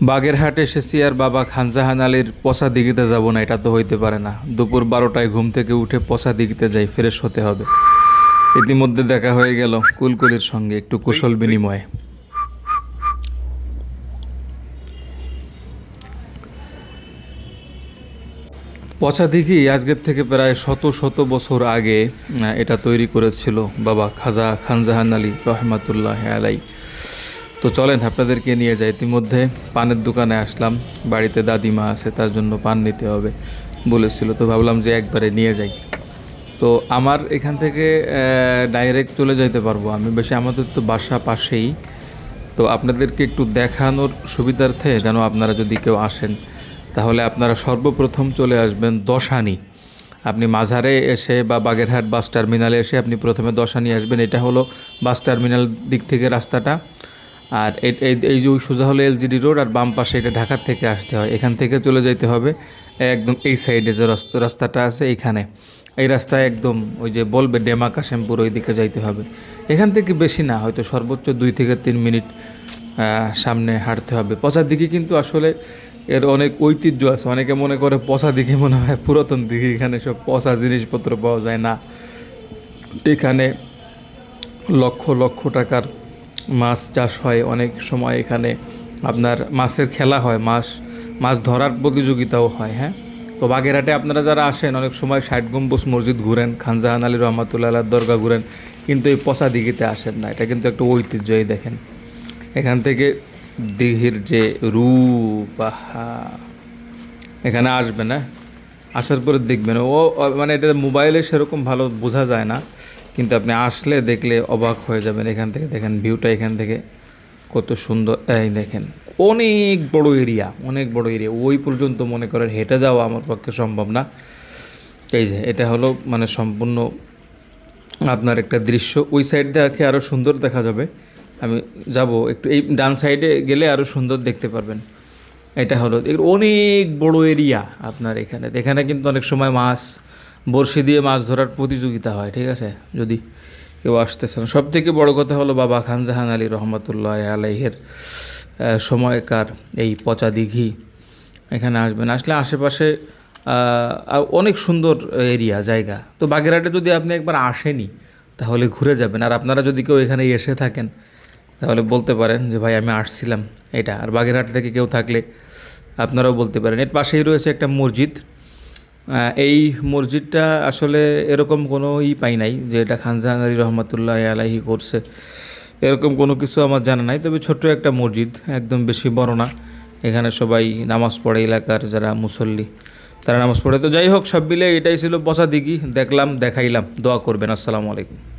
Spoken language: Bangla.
বাগেরহাট এসেছি আর বাবা খানজাহান আলীর পশা দিঘিতে যাব না, এটা তো হইতে পারে না। দুপুর বারোটায় ঘুম থেকে উঠে পশা দিঘিতে যাই, ফ্রেশ হতে হবে। ইতিমধ্যে দেখা হয়ে গেল কুলকুলির সঙ্গে একটু কুশল বিনিময়ে। পচা দিঘি আজকের থেকে প্রায় শত শত বছর আগে এটা তৈরি করেছিল বাবা খাজা খানজাহান আলী রহমাতুল্লাহ আলাই তো চলেন আপনাদেরকে নিয়ে যাই। ইতিমধ্যে পানের দোকানে আসলাম। বাড়িতে দাদিমা আছে, তার জন্য পান নিতে হবে বলেছিল। তো ভাবলাম যে একবারে নিয়ে যাই। তো আমার এখান থেকে ডাইরেক্ট চলে যাইতে পারব আমি। বেশি আমাদের তো বাসা পাশেই। তো আপনাদেরকে একটু দেখানোর সুবিধার্থে যেন আপনারা যদি কেউ আসেন, তাহলে আপনারা সর্বপ্রথম চলে আসবেন দশানি। আপনি মাঝারে এসে বা বাগেরহাট বাস টার্মিনালে এসে আপনি প্রথমে দশানি আসবেন। এটা হলো বাস টার্মিনাল দিক থেকে রাস্তাটা। আর এই যে ওই সোজা হলো এলজিডি রোড আর বাম পাশে এটা ঢাকার থেকে আসতে হয়। এখান থেকে চলে যেতে হবে, একদম এই সাইডে যে রাস্তা- রাস্তাটা আছে এইখানে এই রাস্তায় একদম ওই যে বলবে ডেমা কাশেমপুর ওই দিকে যাইতে হবে। এখান থেকে বেশি না, হয়তো সর্বোচ্চ দুই থেকে তিন মিনিট সামনে হাঁটতে হবে। পচার দিকে কিন্তু আসলে এর অনেক ঐতিহ্য আছে। অনেকে মনে করে পচা দিকে মনে হয় পুরাতন দিকে, এখানে সব পচা জিনিসপত্র পাওয়া যায় না। এখানে লক্ষ লক্ষ টাকার মাছ চাষ হয়, অনেক সময় এখানে আপনার মাছের খেলা হয়, মাছ মাছ ধরার প্রতিযোগিতাও হয় হ্যাঁ? তো বাগেরহাটে আপনারা যারা আসেন, অনেক সময় ষাট গম্বুজ মসজিদ ঘুরেন, খানজাহান আলী রহমাতুল্লাহ দরগা ঘুরেন, কিন্তু এই পচা দিঘিতে আসেন না। এটা কিন্তু একটা ঐতিহ্যই, দেখেন। এখান থেকে দিঘির যে রূপ আহা এখানে আসবে না আসার পরে দেখবেন। ও- মানে এটা মোবাইলে সেরকম ভালো বোঝা যায় না। কিন্তু আপনি আসলে দেখলে অবাক হয়ে যাবেন এখান থেকে, দেখেন ভিউটা এখান থেকে। কত সুন্দর, এই দেখেন, অনেক বড় এরিয়া, অনেক বড় এরিয়া। ওই পর্যন্ত মনে করেন হেঁটে যাওয়া আমার পক্ষে সম্ভব না। এই যে, এটা হলো মানে সম্পূর্ণ আপনার একটা দৃশ্য। ওই সাইড দেখে আরও সুন্দর দেখা যাবে। আমি যাব একটু, এই ডান সাইডে গেলে আরও সুন্দর দেখতে পারবেন। এটা হলো অনেক বড় এরিয়া আপনার এখানে। এখানে কিন্তু অনেক সময় মাছ বড়শি দিয়ে মাছ ধরার প্রতিযোগিতা হয়, ঠিক আছে? যদি কেউ আসতেছে না সব থেকে বড় কথা হলো বাবা খানজাহান আলী রহমতুল্লাহ আলাইহের সময়কার এই পচা দিঘি এখানে আসবেন। আসলে আশেপাশে অনেক সুন্দর এরিয়া, জায়গা। তো বাগেরহাটে যদি আপনি একবার আসেনি তাহলে ঘুরে যাবেন। আর আপনারা যদি কেউ এখানে এসে থাকেন, তাহলে বলতে পারেন যে, ভাই, আমি আসছিলাম এটা। আর বাগেরহাট থেকে কেউ থাকলে আপনারাও বলতে পারেন। এর পাশেই রয়েছে একটা মসজিদ এই মসজিদটা আসলে এরকম কোনো ই পাই নাই যে এটা খানজাহান আলী রহমতুল্লাহ আলাহি করছে। এরকম কোনো কিছু আমার জানা নাই, তবে ছোট্ট একটা মসজিদ, একদম বেশি বড় না। এখানে সবাই নামাজ পড়ে, এলাকার যারা মুসল্লি, তারা নামাজ পড়ে। তো যাই হোক, সব মিলে এটাই ছিল বসা দিঘি দেখলাম, দেখাইলাম। দোয়া করবেন। আসসালামু আলাইকুম।